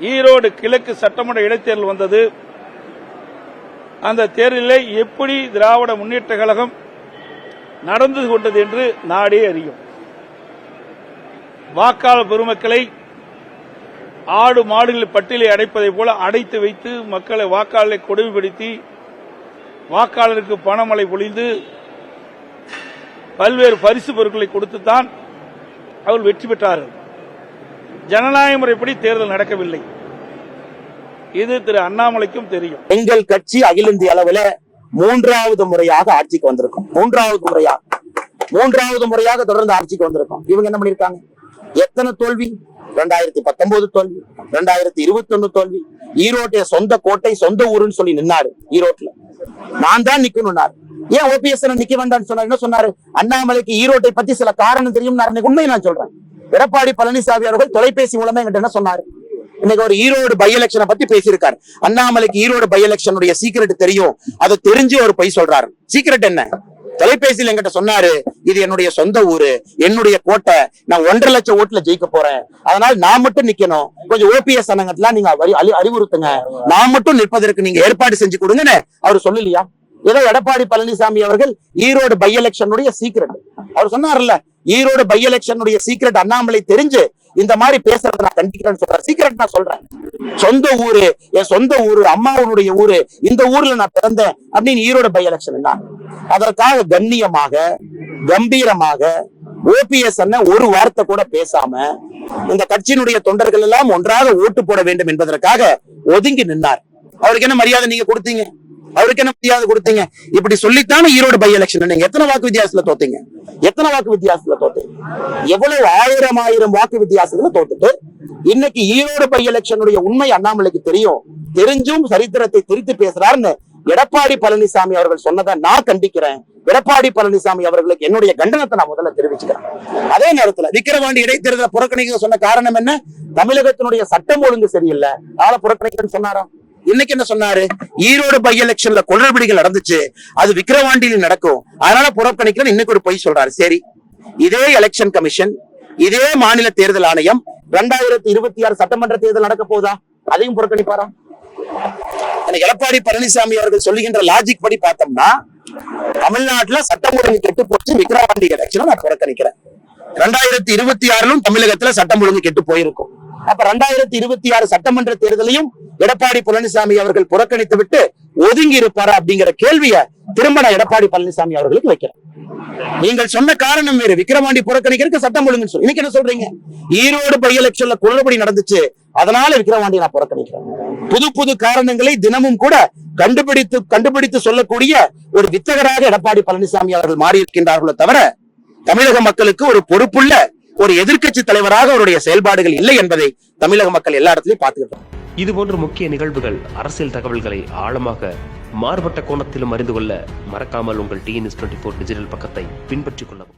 ஈரோடு கிழக்கு சட்டமன்ற இடைத்தேர்தல் வந்தது. அந்த தேர்தலில் எப்படி திராவிட முன்னேற்ற கழகம் நடந்து கொண்டது என்று நாடே அறியும். வாக்காளர் பெருமக்களை ஆடு மாடுகள் பட்டியலை அடைப்பதைப் போல அடைத்து வைத்து மக்களை வாக்காளரை கொடுமைப்படுத்தி வாக்காளருக்கு பணமழை பொழிந்து பல்வேறு பரிசு பொருட்களை கொடுத்துத்தான் அவர்கள் வெற்றி பெற்றார்கள். ஜனநாயக முறைப்படி தேர்தல் நடக்கவில்லை. இது திரு அண்ணாமலைக்கும் தெரியும். எங்கள் கட்சி அகில இந்திய அளவுல மூன்றாவது முறையாக ஆட்சிக்கு வந்திருக்கும். மூன்றாவது முறையாக மூன்றாவது முறையாக தொடர்ந்து ஆட்சிக்கு வந்திருக்கோம். இவங்க என்ன பண்ணிருக்காங்க எத்தனை தோல்வி? ரெண்டாயிரத்தி பத்தொன்பது தோல்வி. ரெண்டாயிரத்தி இருபத்தி ஒண்ணு தோல்வி. ஈரோட்டை சொந்த கோட்டை சொந்த ஊருன்னு சொல்லி நின்னாரு ஈரோட்ல நான் தான் நிக்கணும்னாரு ஏன் ஓபிஎஸ் நிக்க வேண்டாம்னு சொன்னாரு? என்ன சொன்னாரு? அண்ணாமலைக்கு ஈரோட்டை பத்தி சில காரணம் தெரியும் உண்மையை நான் சொல்றேன். எடப்பாடி பழனிசாமி அவர்கள் தொலைபேசி மூலமா எங்கிட்ட என்ன சொன்னாரு? இன்னைக்கு ஒரு ஈரோடு பை எலெக்ஷனை பத்தி பேசியிருக்காரு. அண்ணாமலைக்கு ஈரோடு பை எலெக்ஷனுடைய சீக்கிரட் தெரியும். அதை தெரிஞ்சு ஒரு பொய் சொல்றாரு. சீக்கிரட் என்ன? தொலைபேசியில் என்கிட்ட சொன்னாரு இது என்னுடைய சொந்த ஊரு என்னுடைய கோட்டை. நான் ஒன்றரை லட்சம் ஓட்டுல ஜெயிக்க போறேன். அதனால நான் மட்டும் நிக்கணும். கொஞ்சம் ஓபிஎஸ் அண்ணங்கட்லாம் நீங்க அறிவுறுத்துங்க. நான் மட்டும் நிற்பதற்கு நீங்க ஏற்பாடு செஞ்சு கொடுங்கன்னு அவர் சொல்லலையா ஏதோ எடப்பாடி பழனிசாமி அவர்கள் ஈரோடு பை எலெக்ஷனுடைய சீக்கிரட் அவர் சொன்னார்ல ஈரோடு பை எலெக்ஷனுடைய சீக்கிரட் அண்ணாமலை தெரிஞ்சு இந்த மாதிரி பேசுறத நான் கண்டிக்கிறேன்னு சொல்றேன் சீக்கிரட் நான் சொல்றேன். சொந்த ஊரு என் சொந்த ஊரு அம்மாவனுடைய ஊரு இந்த ஊர்ல நான் பிறந்தேன் அப்படின்னு ஈரோடு பை எலெக்ஷன் என்ன? அதற்காக கண்ணியமாக கம்பீரமாக ஓபிஎஸ் அண்ணன் ஒரு வார்த்தை கூட பேசாம இந்த கட்சியினுடைய தொண்டர்கள் எல்லாம் ஒன்றாக ஓட்டு போட வேண்டும் என்பதற்காக ஒதுங்கி நின்னார். அவருக்கு என்ன மரியாதை நீங்க கொடுத்தீங்க? அவருக்கு என்ன மரியாதை கொடுத்தீங்க? இப்படி சொல்லித்தானே ஈரோடு பை எலெக்ஷன் நீங்க எத்தனை வாக்கு வித்தியாசத்துல தோத்தீங்க? எத்தனை வாக்கு வித்தியாசத்துல தோத்தீங்க? எவ்வளவு ஆயிரம் ஆயிரம் வாக்கு வித்தியாசத்துல தோத்துட்டு இன்னைக்கு ஈரோடு பை எலெக்ஷனுடைய உண்மை அண்ணாமலைக்கு தெரியும். தெரிஞ்சும் சரித்திரத்தை திரித்து பேசுறாருன்னு எடப்பாடி பழனிசாமி அவர்கள் சொன்னதை நான் கண்டிக்கிறேன். எடப்பாடி பழனிசாமி அவர்களுக்கு என்னுடைய கண்டனத்தை நான் முதல்ல தெரிவிச்சுக்கிறேன். அதே நேரத்துல விக்கிரவாண்டி இடைத்தேர்தலை புறக்கணிக்க சொன்ன காரணம் என்ன? தமிழகத்தினுடைய சட்டம் ஒழுங்கு சரியில்லை. நாளை புறக்கணிக்கிறேன்னு சொன்னாராம் இன்னைக்கு என்ன சொன்னாரு? ஈரோடு பை எலெக்ஷன்ல குளறுபடிகள் நடந்துச்சு. அது விக்கிரவாண்டியில் நடக்கும். அதனால புறக்கணிக்கிறேன் இன்னைக்கு ஒரு பொய் சொல்றாரு. சரி. இதே எலெக்ஷன் கமிஷன் இதே மாநில தேர்தல் ஆணையம் ரெண்டாயிரத்தி இருபத்தி ஆறு சட்டமன்ற தேர்தல் நடக்க போதா அதையும் புறக்கணிப்பாரா? எடப்பாடி பழனிசாமி அவர்கள் சொல்லுகின்ற லாஜிக் படி பார்த்தோம்னா தமிழ்நாட்டுல சட்டம் ஒழுங்கு கெட்டு போச்சு விக்கிரவாண்டி எலெக்ஷனை நான் புறக்கணிக்கிறேன். ரெண்டாயிரத்தி இருபத்தி ஆறிலும் தமிழகத்துல சட்டம் ஒழுங்கு கெட்டு போயிருக்கும். அப்ப ரெண்டாயிரத்தி இருபத்தி ஆறு சட்டமன்ற தேர்தலையும் எடப்பாடி பழனிசாமி அவர்கள் புறக்கணித்து விட்டு ஒதுங்கி இருப்பாரா அப்படிங்கிற கேள்வியை திரும்ப நான் எடப்பாடி பழனிசாமி அவர்களுக்கு வைக்கிறேன் நீங்கள் சொன்ன காரணம் வேறு. விக்கிரவாண்டி புறக்கணிக்கிறதுக்கு சட்டம் ஒழுங்குன்னு சொல்லி இன்னைக்கு என்ன சொல்றீங்க? ஈரோடு பை எலெக்ஷன்ல குளறுபடி நடந்துச்சு. அதனால விக்கிரவாண்டி நான் புறக்கணிக்கிறேன். புது புது காரணங்களை தினமும் கூட கண்டுபிடித்து கண்டுபிடித்து சொல்லக்கூடிய ஒரு வித்தகராக எடப்பாடி பழனிசாமி அவர்கள் மாறி இருக்கின்றார்களோ தவிர தமிழக மக்களுக்கு ஒரு பொறுப்புள்ள ஒரு எதிர்க்கட்சி தலைவராக அவருடைய செயல்பாடுகள் இல்லை என்பதை தமிழக மக்கள் எல்லா இடத்துலயும் பார்த்துக்கிட்டோம். இது போன்ற முக்கிய நிகழ்வுகள் அரசியல் தகவல்களை ஆழமாக மாறுபட்ட கோணத்திலும் அறிந்து கொள்ள மறக்காமல் உங்கள் டிஎன்எஸ் டுவெண்ட்டி ஃபோர் டிஜிட்டல் பக்கத்தை பின்பற்றிக் கொள்ளவும்.